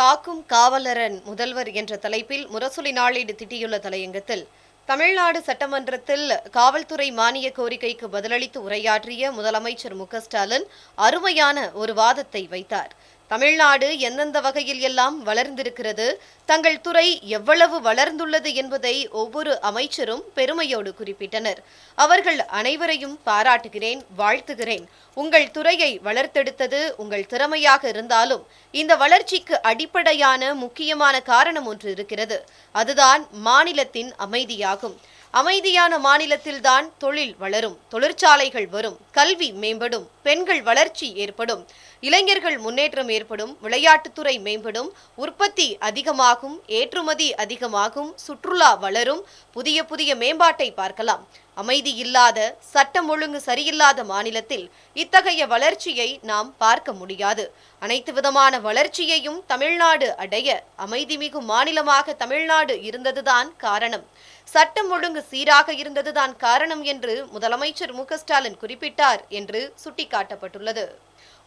காக்கும் காவலரன் முதல்வர் என்ற தலைப்பில் முரசொலி நாளேடு திட்டியுள்ள தலையங்கத்தில் தமிழ்நாடு சட்டமன்றத்தில் காவல்துறை மானிய கோரிக்கைக்கு பதிலளித்து உரையாற்றிய முதலமைச்சர் மு க ஸ்டாலின் அருமையான ஒரு வாதத்தை வைத்தார். தமிழ்நாடு எந்தெந்த வகையில் எல்லாம் வளர்ந்திருக்கிறது தங்கள் துறை எவ்வளவு வளர்ந்துள்ளது என்பதை ஒவ்வொரு அமைச்சரும் பெருமையோடு குறிப்பிட்டனர். அவர்கள் அனைவரையும் பாராட்டுகிறேன் வாழ்த்துகிறேன். உங்கள் துறையை வளர்த்தெடுத்தது உங்கள் திறமையாக இருந்தாலும் இந்த வளர்ச்சிக்கு அடிப்படையான முக்கியமான காரணம் ஒன்று இருக்கிறது. அதுதான் மாநிலத்தின் அமைதியாகும். அமைதியான மாநிலத்தில்தான் தொழில் வளரும் தொழிற்சாலைகள் வரும் கல்வி மேம்படும் பெண்கள் வளர்ச்சி ஏற்படும். இளைஞர்கள் முன்னேற்றம் ஏற்படும் விளையாட்டுத்துறை மேம்படும் உற்பத்தி அதிகமாகும் ஏற்றுமதி அதிகமாகும் சுற்றுலா வளரும் புதிய புதிய மேம்பாட்டை பார்க்கலாம். அமைதி இல்லாத சட்டம் ஒழுங்கு சரியில்லாத மாநிலத்தில் இத்தகைய வளர்ச்சியை நாம் பார்க்க முடியாது. அனைத்து விதமான வளர்ச்சியையும் தமிழ்நாடு அடைய அமைதி மிகு மாநிலமாக தமிழ்நாடு இருந்ததுதான் காரணம். சட்டம் ஒழுங்கு சீராக இருந்ததுதான் காரணம் என்று முதலமைச்சர் மு க ஸ்டாலின் குறிப்பிட்டார் என்று சுட்டிக்காட்டப்பட்டுள்ளது.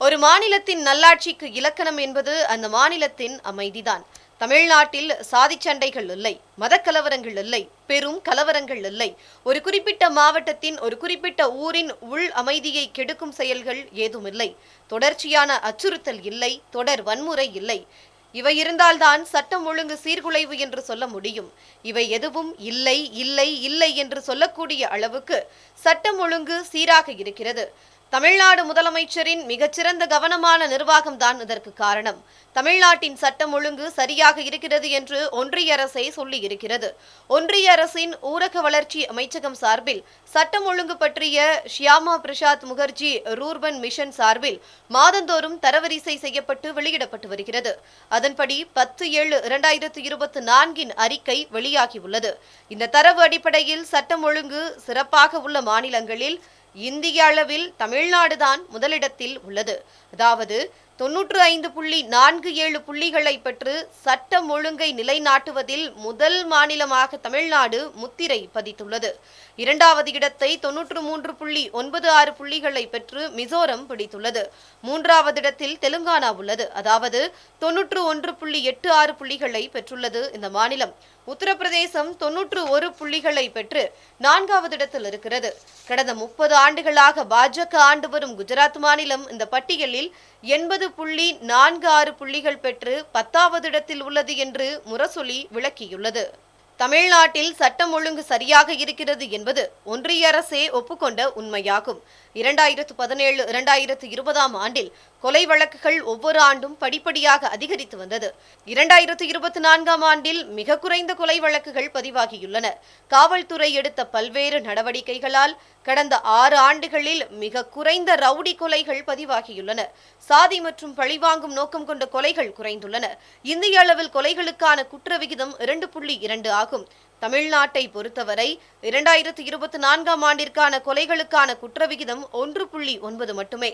ஒரு மாநிலத்தின் நல்லாட்சிக்கு இலக்கணம் என்பது அந்த மாநிலத்தின் அமைதிதான். தமிழ்நாட்டில் சாதி சண்டைகள் இல்லை மதக்கலவரங்கள் இல்லை பெரும் கலவரங்கள் இல்லை. ஒரு குறிப்பிட்ட மாவட்டத்தின் ஒரு குறிப்பிட்ட ஊரின் உள் அமைதியை கெடுக்கும் செயல்கள் ஏதுமில்லை தொடர்ச்சியான அச்சுறுத்தல் இல்லை தொடர் வன்முறை இல்லை. இவை இருந்தால்தான் சட்டம் ஒழுங்கு சீர்குலைவு என்று சொல்ல முடியும். இவை எதுவும் இல்லை இல்லை இல்லை என்று சொல்லக்கூடிய அளவுக்கு சட்டம் ஒழுங்கு சீராக இருக்கிறது. தமிழ்நாடு முதலமைச்சரின் மிகச்சிறந்த கவனமான நிர்வாகம்தான் இதற்கு காரணம். தமிழ்நாட்டின் சட்டம் ஒழுங்கு சரியாக இருக்கிறது என்று ஒன்றிய அரசை சொல்லி இருக்கிறது ஒன்றிய அரசின் ஊரக வளர்ச்சி அமைச்சகம் சார்பில் சட்டம் ஒழுங்கு பற்றிய ஷியாமா பிரசாத் முகர்ஜி ரூர்பன் மிஷன் சார்பில் மாதந்தோறும் தரவரிசை செய்யப்பட்டு வெளியிடப்பட்டு வருகிறது. அதன்படி பத்து ஏழு இரண்டாயிரத்து இருபத்தி நான்கின் அறிக்கை வெளியாகியுள்ளது. இந்த தரவு அடிப்படையில் சட்டம் ஒழுங்கு சிறப்பாக உள்ள மாநிலங்களில் இந்திய அளவில் தமிழ்நாடுதான் முதலிடத்தில் உள்ளது. அதாவது தொன்னூற்று ஐந்து புள்ளி நான்கு ஏழு புள்ளிகளை பெற்று சட்டம் ஒழுங்கை நிலைநாட்டுவதில் முதல் மாநிலமாக தமிழ்நாடு முத்திரை பதித்துள்ளது. இரண்டாவது இடத்தை தொன்னூற்று மூன்று புள்ளி ஒன்பது ஆறு புள்ளிகளை பெற்று மிசோரம் பிடித்துள்ளது. மூன்றாவது இடத்தில் தெலுங்கானா உள்ளது. அதாவது தொன்னூற்று ஒன்று புள்ளி எட்டு ஆறு புள்ளிகளை பெற்றுள்ளது இந்த மாநிலம். உத்தரப்பிரதேசம் தொன்னூற்று ஒரு புள்ளிகளை பெற்று நான்காவது இடத்தில் இருக்கிறது. கடந்த முப்பது ஆண்டுகளாக பாஜக ஆண்டு வரும் குஜராத் மாநிலம் இந்த பட்டியலில் எண்பது புள்ளி நான்கு ஆறு புள்ளிகள் பெற்று பத்தாவது இடத்தில் உள்ளது என்று முரசொலி விளக்கியுள்ளது. தமிழ்நாட்டில் சட்டம் ஒழுங்கு சரியாக இருக்கிறது என்பது ஒன்றிய அரசே ஒப்புக்கொண்ட உண்மையாகும். இரண்டாயிரத்து பதினேழு இரண்டாயிரத்து இருபதாம் ஆண்டில் கொலை வழக்குகள் ஒவ்வொரு ஆண்டும் படிப்படியாக அதிகரித்து வந்தது. இரண்டாயிரத்து இருபத்தி நான்காம் ஆண்டில் மிக குறைந்த கொலை வழக்குகள் பதிவாகியுள்ளன. காவல்துறை எடுத்த பல்வேறு நடவடிக்கைகளால் கடந்த ஆறு ஆண்டுகளில் மிக குறைந்த ரவுடி கொலைகள் பதிவாகியுள்ளன. சாதி மற்றும் பழிவாங்கும் நோக்கம் கொண்ட கொலைகள் குறைந்துள்ளன. இந்திய அளவில் கொலைகளுக்கான குற்ற விகிதம் இரண்டு புள்ளி இரண்டு ஆகும். ஆகும். தமிழ்நாட்டை பொறுத்தவரை இரண்டாயிரத்து இருபத்தி நான்காம் ஆண்டிற்கான கொலைகளுக்கான குற்றவிகிதம் ஒன்று புள்ளி ஒன்பது மட்டுமே.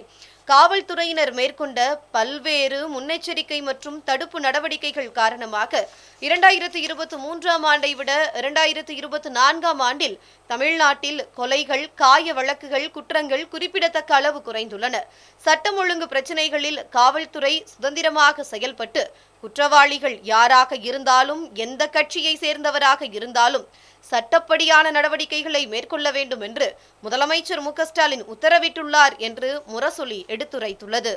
காவல்துறையினர் மேற்கொண்ட பல்வேறு முன்னெச்சரிக்கை மற்றும் தடுப்பு நடவடிக்கைகள் காரணமாக இரண்டாயிரத்து இருபத்தி மூன்றாம் ஆண்டை விட இரண்டாயிரத்து இருபத்தி நான்காம் ஆண்டில் தமிழ்நாட்டில் கொலைகள் காய வழக்குகள் குற்றங்கள் குறிப்பிடத்தக்க அளவு குறைந்துள்ளன. சட்டம் ஒழுங்கு பிரச்சினைகளில் காவல்துறை சுதந்திரமாக செயல்பட்டு குற்றவாளிகள் யாராக இருந்தாலும் எந்த கட்சியை சேர்ந்தவராக இருந்தாலும் சட்டப்படியான நடவடிக்கைகளை மேற்கொள்ள வேண்டும் என்று முதலமைச்சர் மு ஸ்டாலின் உத்தரவிட்டுள்ளார் என்று முரசொலி எடுத்துரைத்துள்ளது.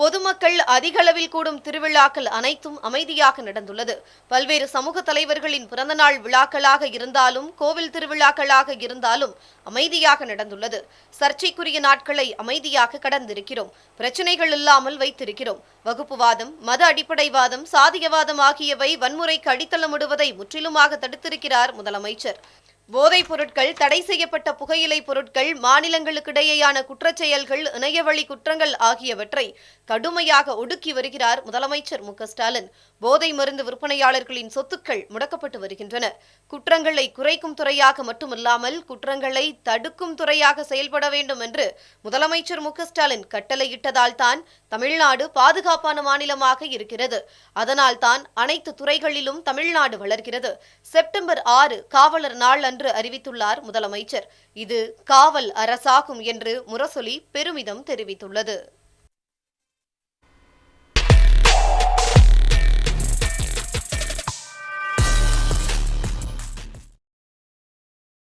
பொதுமக்கள் அதிகளவில் கூடும் திருவிழாக்கள் அனைத்தும் அமைதியாக நடந்துள்ளது. பல்வேறு சமூக தலைவர்களின் பிறந்தநாள் விழாக்களாக இருந்தாலும் கோவில் திருவிழாக்களாக இருந்தாலும் அமைதியாக நடந்துள்ளது. சர்ச்சைக்குரிய நாட்களை அமைதியாக கடந்திருக்கிறோம். பிரச்சனைகள் இல்லாமல் வைத்திருக்கிறோம். வகுப்புவாதம் மத அடிப்படைவாதம் சாதியவாதம் ஆகியவை வன்முறைக்கு அடித்தளமிடுவதை முற்றிலுமாக தடுத்திருக்கிறார் முதலமைச்சர். போதைப் பொருட்கள் தடை செய்யப்பட்ட புகையிலை பொருட்கள் மாநிலங்களுக்கிடையேயான குற்றச்செயல்கள் இணையவழி குற்றங்கள் ஆகியவற்றை கடுமையாக ஒடுக்கி வருகிறார் முதலமைச்சர் மு ஸ்டாலின். போதை மருந்து விற்பனையாளர்களின் சொத்துக்கள் முடக்கப்பட்டு வருகின்றன. குற்றங்களை குறைக்கும் துறையாக மட்டுமில்லாமல் குற்றங்களை தடுக்கும் துறையாக செயல்பட வேண்டும் என்று முதலமைச்சர் மு ஸ்டாலின் கட்டளையிட்டதால் தான் தமிழ்நாடு பாதுகாப்பான மாநிலமாக இருக்கிறது. அதனால் தான் அனைத்து துறைகளிலும் தமிழ்நாடு வளர்கிறது. செப்டம்பர் ஆறு காவலர் நாள் என்று அறிவித்துள்ளார் முதலமைச்சர். இது காவல் அரசாகும் என்று முரசொலி பெருமிதம் தெரிவித்துள்ளது.